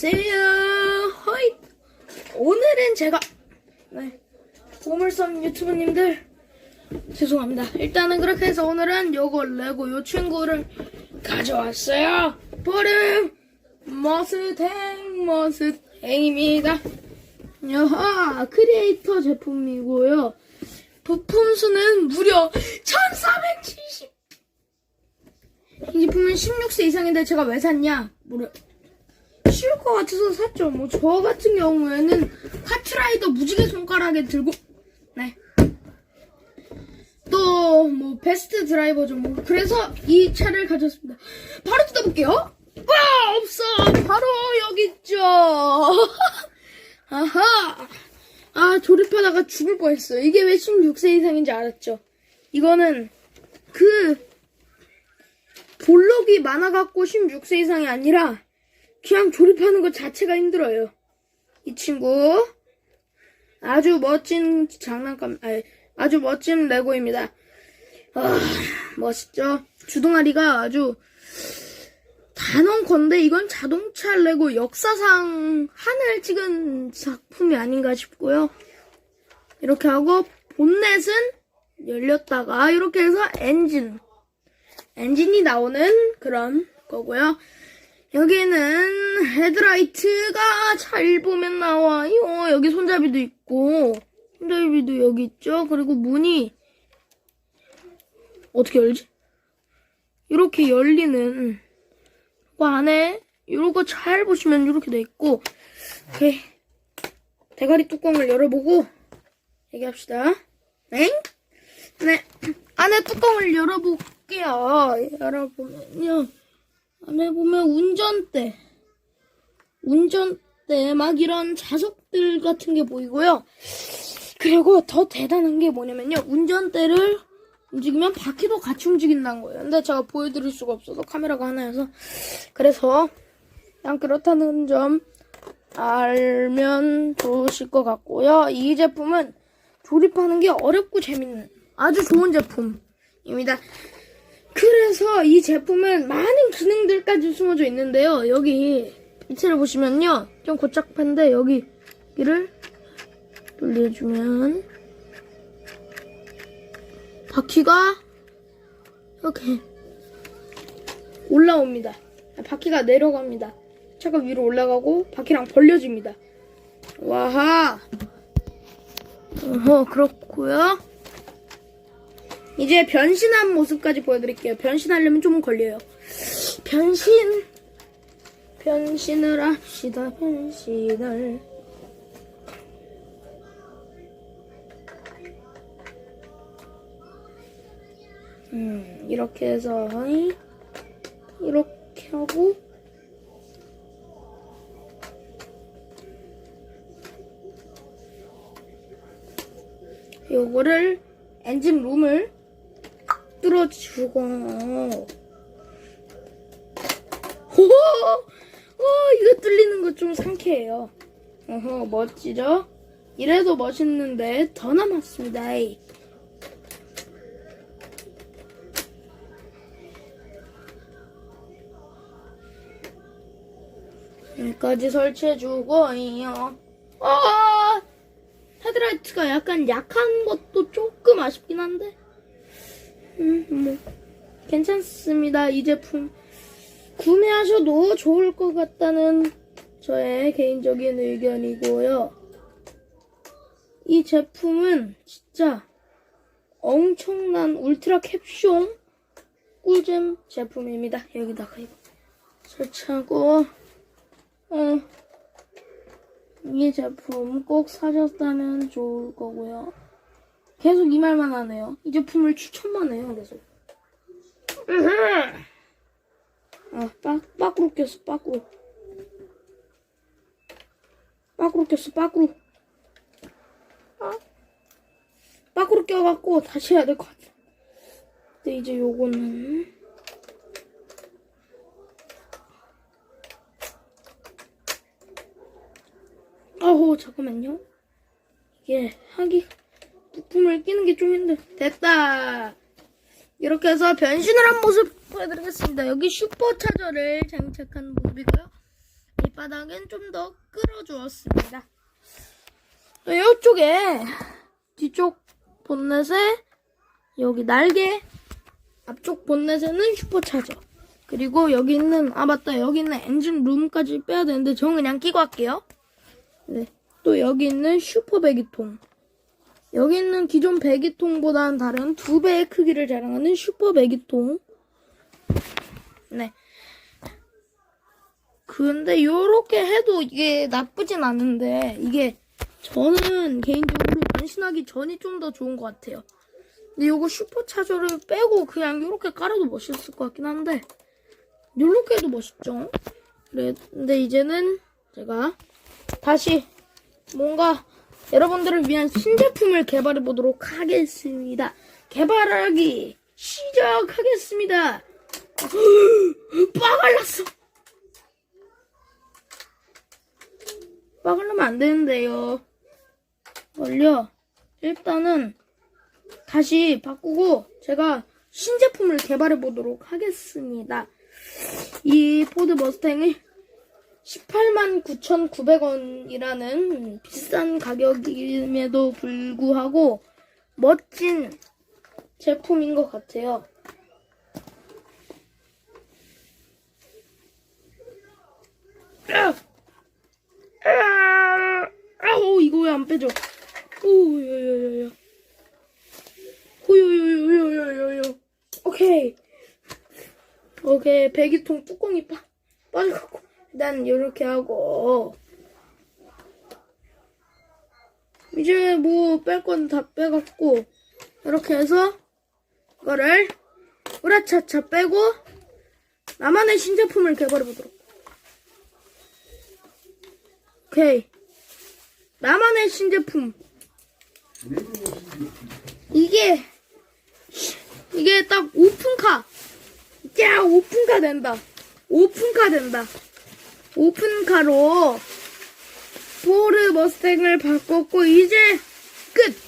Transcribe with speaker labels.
Speaker 1: 안녕하세요. 허이. 오늘은 제가 네 보물섬 유튜브님들 죄송합니다. 일단은 그렇게 해서 오늘은 요거 레고 요 친구를 가져왔어요. 버름 머스탱 머스탱입니다. 여하 크리에이터 제품이고요. 부품 수는 무려 1470. 이 제품은 16세 이상인데 제가 왜 샀냐? 무려 쉬울 것 같아서 샀죠. 뭐 저 같은 경우에는 카트라이더 무지개 손가락에 들고 네. 또 뭐 베스트 드라이버죠. 뭐 그래서 이 차를 가졌습니다. 바로 뜯어볼게요. 와 없어. 바로 여기 있죠. 아하. 아 조립하다가 죽을 뻔했어요. 이게 왜 16세 이상인지 알았죠. 이거는 그 볼록이 많아갖고 16세 이상이 아니라 그냥 조립하는 것 자체가 힘들어요. 이 친구 아주 멋진 장난감, 아니, 아주 멋진 레고입니다. 아, 멋있죠? 주둥아리가 아주 단원 건데 이건 자동차 레고 역사상 하나를 찍은 작품이 아닌가 싶고요. 이렇게 하고 본넷은 열렸다가 이렇게 해서 엔진 엔진이 나오는 그런 거고요. 여기는 헤드라이트가 잘 보면 나와요. 여기 손잡이도 있고 손잡이도 여기 있죠. 그리고 문이 어떻게 열지? 이렇게 열리는 그 안에 이런 거잘 보시면 이렇게 돼 있고 오케이 대가리 뚜껑을 열어보고 얘기합시다. 네? 네 안에 뚜껑을 열어볼게요. 열어보면요. 안에 보면 운전대, 운전대 막 이런 자석들 같은 게 보이고요. 그리고 더 대단한 게 뭐냐면요. 운전대를 움직이면 바퀴도 같이 움직인다는 거예요. 근데 제가 보여드릴 수가 없어서 카메라가 하나여서 그래서 그냥 그렇다는 점 알면 좋으실 것 같고요. 이 제품은 조립하는 게 어렵고 재밌는 아주 좋은 제품입니다. 그래서 이 제품은 많은 기능들까지 숨어져 있는데요. 여기 밑을 보시면요. 좀 고착한데 여기 여기를 돌려주면 바퀴가 이렇게 올라옵니다. 바퀴가 내려갑니다. 차가 위로 올라가고 바퀴랑 벌려집니다. 와하. 어허 그렇고요. 이제 변신한 모습까지 보여드릴게요. 변신하려면 좀 걸려요. 변신. 변신을 합시다. 변신을. 음, 이렇게 해서 이렇게 하고 요거를 엔진 룸을 뚫어주고 오, 오 이거 뚫리는 거 좀 상쾌해요. 어허 멋지죠? 이래도 멋있는데 더 남았습니다. 여기까지 설치해주고 이요. 아 헤드라이트가 약간 약한 것도 조금 아쉽긴 한데 음, 뭐 괜찮습니다. 이 제품 구매하셔도 좋을 것 같다는 저의 개인적인 의견이고요. 이 제품은 진짜 엄청난 울트라 캡숑 꿀잼 제품입니다. 여기다가 이거 설치하고 어, 이 제품 꼭 사셨다면 좋을 거고요. 계속 이 말만 하네요. 이 제품을 추천만 해요, 계속. 아, 빡, 빠꾸로 꼈어, 빠꾸로. 빠꾸로 꼈어, 빠꾸로. 아, 빠꾸로 껴갖고 다시 해야 될 것 같아. 근데 이제 요거는. 아우, 잠깐만요. 이게 하기, 부품을 끼는 게 좀 힘들. 됐다. 이렇게 해서 변신을 한 모습 보여드리겠습니다. 여기 슈퍼차저를 장착한 모습이고요. 이 밑바닥은 좀더 끌어주었습니다. 또 이쪽에 뒤쪽 본넷에 여기 날개 앞쪽 본넷에는 슈퍼차저 그리고 여기 있는 아 맞다 여기 있는 엔진 룸까지 빼야 되는데 저는 그냥 끼고 할게요. 네. 또 여기 있는 슈퍼 배기통 여기 있는 기존 배기통보다는 다른 두 배의 크기를 자랑하는 슈퍼 배기통 네. 근데 요렇게 해도 이게 나쁘진 않은데 이게 저는 개인적으로 변신하기 전이 좀 더 좋은 것 같아요. 근데 요거 슈퍼 차저를 빼고 그냥 요렇게 깔아도 멋있을 것 같긴 한데 요렇게 해도 멋있죠? 그래, 근데 이제는 제가 다시 뭔가 여러분들을 위한 신제품을 개발해 보도록 하겠습니다. 개발하기 시작하겠습니다. 빠갈랐어. 빠갈라면 안 되는데요. 걸려. 일단은 다시 바꾸고 제가 신제품을 개발해 보도록 하겠습니다. 이 포드 머스탱이 18만 9,900원이라는 비싼 가격임에도 불구하고 멋진 제품인 것 같아요. 아우 이거 왜 안 빼져? 오야야야야. 오요요요요요요요. 오케이. 오케이 배기통 뚜껑이 빠 빠져갖고 일단 이렇게 하고 이제 뭐 뺄 건 다 빼갖고 이렇게 해서 이거를 으라차차 빼고 나만의 신제품을 개발해 보도록. 오케이. 나만의 신제품. 이게 이게 딱 오픈카. 야 오픈카 된다. 오픈카 된다. 오픈카로 포르 머스탱을 바꿨고 이제 끝.